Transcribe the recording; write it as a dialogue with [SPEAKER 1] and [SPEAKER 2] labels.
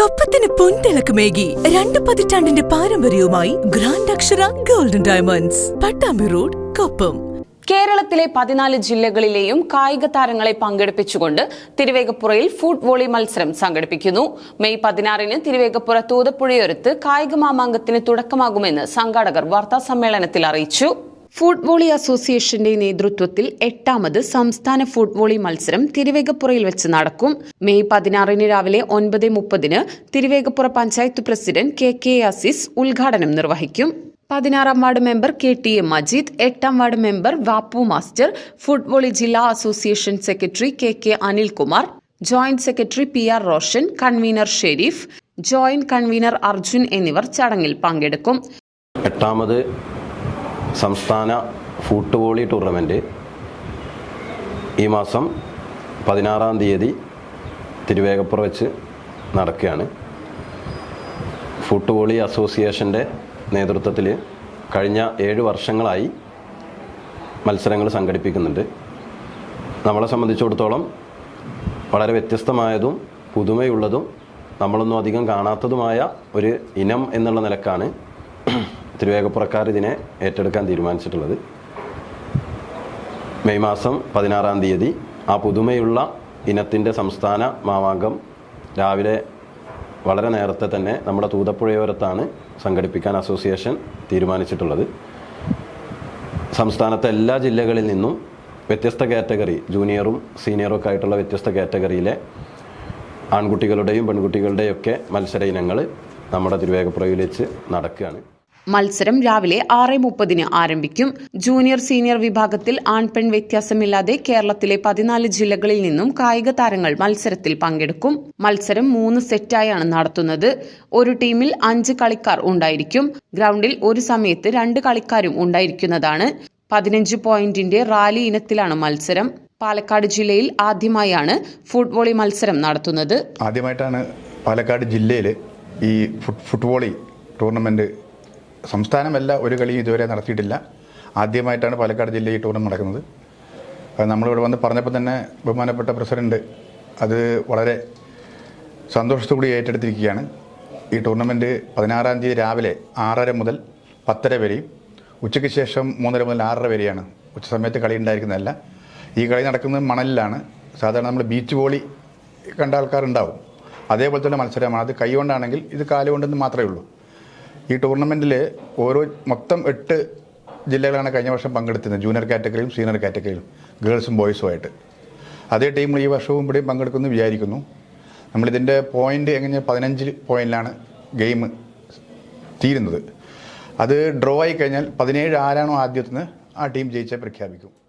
[SPEAKER 1] കൊപ്പത്തിന് പൊൻതിളക്കമേകി രണ്ട് പതിറ്റാണ്ടിന്റെ പാരമ്പര്യവുമായി grand Akshara golden diamonds Pattambi road Koppam.
[SPEAKER 2] കേരളത്തിലെ പതിനാല് ജില്ലകളിലെയും കായിക താരങ്ങളെ പങ്കെടുപ്പിച്ചുകൊണ്ട് തിരുവേഗപ്പുറയിൽ ഫുട് വോളി മത്സരം സംഘടിപ്പിക്കുന്നു. മെയ് പതിനാറിന് തിരുവേഗപ്പുറ തൂതപ്പുഴയൊരുത്ത് കായിക മാമാങ്കത്തിന് തുടക്കമാകുമെന്ന് സംഘാടകർ വാർത്താ സമ്മേളനത്തിൽ അറിയിച്ചു. ഫുട് വോളി അസോസിയേഷന്റെ നേതൃത്വത്തിൽ എട്ടാമത് സംസ്ഥാന ഫുട്ബോളി മത്സരം തിരുവേഗപ്പുറയിൽ വെച്ച് നടക്കും. മെയ് പതിനാറിന് രാവിലെ ഒൻപത് മുപ്പതിന് Thiruvegappura panchayat president K K Azeez ഉദ്ഘാടനം നിർവഹിക്കും. പതിനാറാം ward member K T M Majeed എട്ടാം വാർഡ് മെമ്പർ വാപ്പു മാസ്റ്റർ ഫുട്ബോളി ജില്ലാ association secretary K K Anilkumar joint secretary P R Roshan convener Sherif joint convener Arjun എന്നിവർ ചടങ്ങിൽ പങ്കെടുക്കും.
[SPEAKER 3] എട്ടാമത് സംസ്ഥാന ഫുട് വോളി ടൂർണമെന്റ് ഈ മാസം പതിനാറാം തീയതി തിരുവേഗപ്പുറ വെച്ച് നടക്കുകയാണ്. ഫുട് വോളി അസോസിയേഷന്റെ നേതൃത്വത്തിൽ കഴിഞ്ഞ ഏഴ് വർഷങ്ങളായി മത്സരങ്ങൾ സംഘടിപ്പിക്കുന്നുണ്ട്. നമ്മളെ സംബന്ധിച്ചിടത്തോളം വളരെ വ്യത്യസ്തമായതും പുതുമയുള്ളതും നമ്മളൊന്നും അധികം കാണാത്തതുമായ ഒരു ഇനം എന്നുള്ള നിലക്കാണ് തിരുവേഗപ്പുറക്കാർ ഇതിനെ ഏറ്റെടുക്കാൻ തീരുമാനിച്ചിട്ടുള്ളത്? മെയ് മാസം പതിനാറാം തീയതി ആ പുതുമയുള്ള ഇനത്തിന്റെ സംസ്ഥാന മാവാങ്കം രാവിലെ വളരെ നേരത്തെ തന്നെ നമ്മുടെ തൂതപ്പുഴയോരത്താണ് സംഘടിപ്പിക്കാൻ അസോസിയേഷൻ തീരുമാനിച്ചിട്ടുള്ളത്. സംസ്ഥാനത്തെ എല്ലാ ജില്ലകളിൽ നിന്നും വ്യത്യസ്ത കാറ്റഗറി ജൂനിയറും സീനിയറും ഒക്കെ ആയിട്ടുള്ള വ്യത്യസ്ത കാറ്റഗറിയിലെ ആൺകുട്ടികളുടെയും പെൺകുട്ടികളുടെയും ഒക്കെ മത്സര ഇനങ്ങൾ നമ്മുടെ തിരുവേഗപ്പുറയിൽ വെച്ച് നടക്കുകയാണ്.
[SPEAKER 2] മത്സരം രാവിലെ ആറ് മുപ്പതിന് ആരംഭിക്കും. ജൂനിയർ സീനിയർ വിഭാഗത്തിൽ ആൺ പെൺ വ്യത്യാസമില്ലാതെ കേരളത്തിലെ പതിനാല് ജില്ലകളിൽ നിന്നും കായിക താരങ്ങൾ മത്സരത്തിൽ പങ്കെടുക്കും. മത്സരം മൂന്ന് സെറ്റായാണ് നടത്തുന്നത്. ഒരു ടീമിൽ അഞ്ച് കളിക്കാർ ഉണ്ടായിരിക്കും. ഗ്രൗണ്ടിൽ ഒരു സമയത്ത് രണ്ട് കളിക്കാരും ഉണ്ടായിരിക്കുന്നതാണ്. പതിനഞ്ച് പോയിന്റിന്റെ റാലി ഇനത്തിലാണ് മത്സരം. പാലക്കാട് ജില്ലയിൽ ആദ്യമായാണ് ഫുട്ബോളി മത്സരം നടത്തുന്നത്.
[SPEAKER 4] ആദ്യമായിട്ടാണ് പാലക്കാട് ജില്ലയിൽ ഈ ഫുട് ഫുട്ബോളി ടൂർണമെന്റ് സംസ്ഥാനമല്ല ഒരു കളിയും ഇതുവരെ നടത്തിയിട്ടില്ല. ആദ്യമായിട്ടാണ് പാലക്കാട് ജില്ലയിൽ ഈ ടൂർണമെന്റ് നടക്കുന്നത്. നമ്മളിവിടെ വന്ന് പറഞ്ഞപ്പോൾ തന്നെ ബഹുമാനപ്പെട്ട പ്രസിഡന്റ് അത് വളരെ സന്തോഷത്തോടെ ഏറ്റെടുത്തിരിക്കുകയാണ്. ഈ ടൂർണമെന്റ് പതിനാറാം തീയതി രാവിലെ ആറര മുതൽ പത്തര വരെയും ഉച്ചയ്ക്ക് ശേഷം മൂന്നര മുതൽ ആറര വരെയാണ്. ഉച്ച സമയത്ത് കളി ഉണ്ടായിരിക്കുന്നതല്ല. ഈ കളി നടക്കുന്നത് മണലിലാണ്. സാധാരണ നമ്മൾ ബീച്ച് വോളി കണ്ട ആൾക്കാരുണ്ടാവും. അതേപോലെ തന്നെ മത്സരമാണ്. അത് കൈ കൊണ്ടാണെങ്കിൽ ഇത് കാലുകൊണ്ടെന്ന് മാത്രമേ ഉള്ളൂ. ഈ ടൂർണമെന്റിൽ ഓരോ മൊത്തം എട്ട് ജില്ലകളാണ് കഴിഞ്ഞ വർഷം പങ്കെടുത്തിരുന്നത്. ജൂനിയർ കാറ്റഗറിയിലും സീനിയർ കാറ്റഗറിയിലും ഗേൾസും ബോയ്സും ആയിട്ട്. അതേ ടീം ഈ വർഷവും ഇവിടെയും പങ്കെടുക്കുമെന്ന് വിചാരിക്കുന്നു. നമ്മളിതിന്റെ പോയിന്റ് എങ്ങനെ പതിനഞ്ച് പോയിന്റിലാണ് ഗെയിം തീരുന്നത്. അത് ഡ്രോ ആയി കഴിഞ്ഞാൽ പതിനേഴ് ആരാണോ ആദ്യത്തിന് ആ ടീം ജയിച്ചേ പ്രഖ്യാപിക്കും.